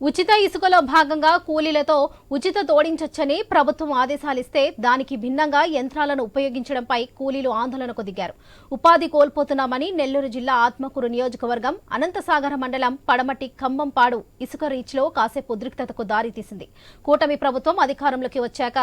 ఉచిత ఇసుకలో భాగంగా కూలీలతో ఉచిత తోడించొచ్చని ప్రభుత్వం ఆదేశాలిస్తే దానికి భిన్నంగా యంత్రాలను ఉపయోగించడంపై కూలీలు ఆందోళనకు దిగారు. ఉపాధి కోల్పోతున్నామని నెల్లూరు జిల్లా ఆత్మకూరు నియోజకవర్గం అనంతసాగర మండలం పడమటి ఖమ్మంపాడు ఇసుక రీచ్లో కాసేపు ఉద్రిక్తతకు దారితీసింది కూటమి ప్రభుత్వం అధికారంలోకి వచ్చాక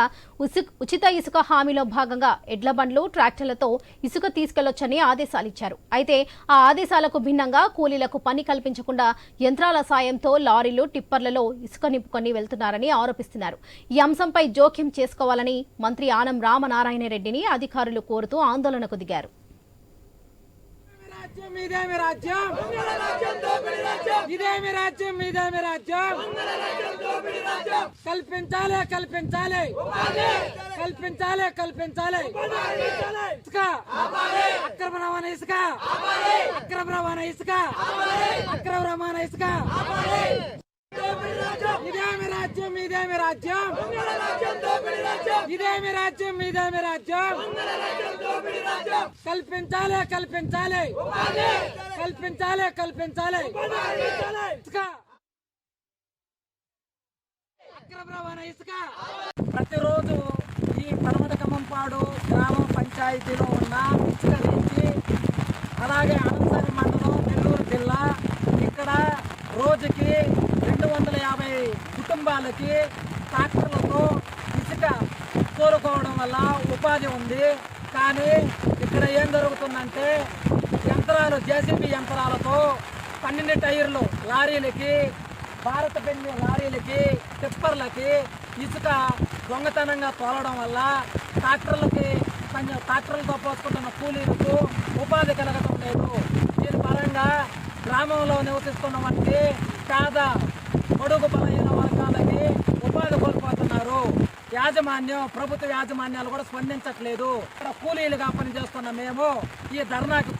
ఉచిత ఇసుక హామీలో భాగంగా ఎడ్ల బండ్లు ట్రాక్టర్లతో ఇసుక తీసుకెళ్ళొచ్చని ఆదేశాలిచ్చారు. అయితే ఆ ఆదేశాలకు భిన్నంగా కూలీలకు పని కల్పించకుండా యంత్రాల సాయంతో లారీలు టిప్పర్లలో ఇసుక నింపుకొని వెళ్తున్నారని ఆరోపిస్తున్నారు. ఈ అంశంపై జోక్యం చేసుకోవాలని మంత్రి ఆనం రామనారాయణ రెడ్డిని అధికారులు కోరుతూ ఆందోళనకు దిగారు. రాజ్యం ఇదేమి రాజ్యం ఇదేమి రాజ్యం ఇదేమి రాజ్యం కల్పించాలి కల్పించాలి. కల్పించాలి కల్పించాలి. ఇసుక. అక్రమ రవాణా ఇసుక. అక్రమ రవాణా ఇసుక. అక్రమ రవాణా ఇసుక. ఇదేమి రాజ్యం? ఇదేమి రాజ్యం? ఇదేమి రాజ్యం? కల్పించాలి కల్పించాలి. కల్పించాలి కల్పించాలి. ఇసుక. అక్రమ రవాణా ఇసుక. ప్రతిరోజు ఈ పరమట ఖమ్మంపాడు గ్రామ పంచాయతీలో ఉన్న ఇసుక నుంచి అలాగే అనంతసాగర్ మండలం నెల్లూరు జిల్లా ఇక్కడ రోజుకి రెండు వందల యాభై కుటుంబాలకి ట్రాక్టర్లతో ఇసుక తోలుకోవడం వల్ల ఉపాధి ఉంది. కానీ ఇక్కడ ఏం జరుగుతుందంటే యంత్రాలు జేసీబీ యంత్రాలతో పన్నెండు టైర్లు లారీలకి భారత పెన్ను లారీలకి టిప్పర్లకి ఇసుక దొంగతనంగా తోలడం వల్ల ట్రాక్టర్లకి కొంచెం ట్రాక్టర్లతో పోసుకుంటున్న కూలీలకు ఉపాధి కలగడం లేదు. దీని పరంగా గ్రామంలో నివసిస్తున్నటువంటి పేద యాజమాన్యం ప్రభుత్వ యాజమాన్యాలు కూడా స్పందించట్లేదు. ఇక్కడ కూలీలుగా పనిచేస్తున్న మేము ఈ ధర్నాకి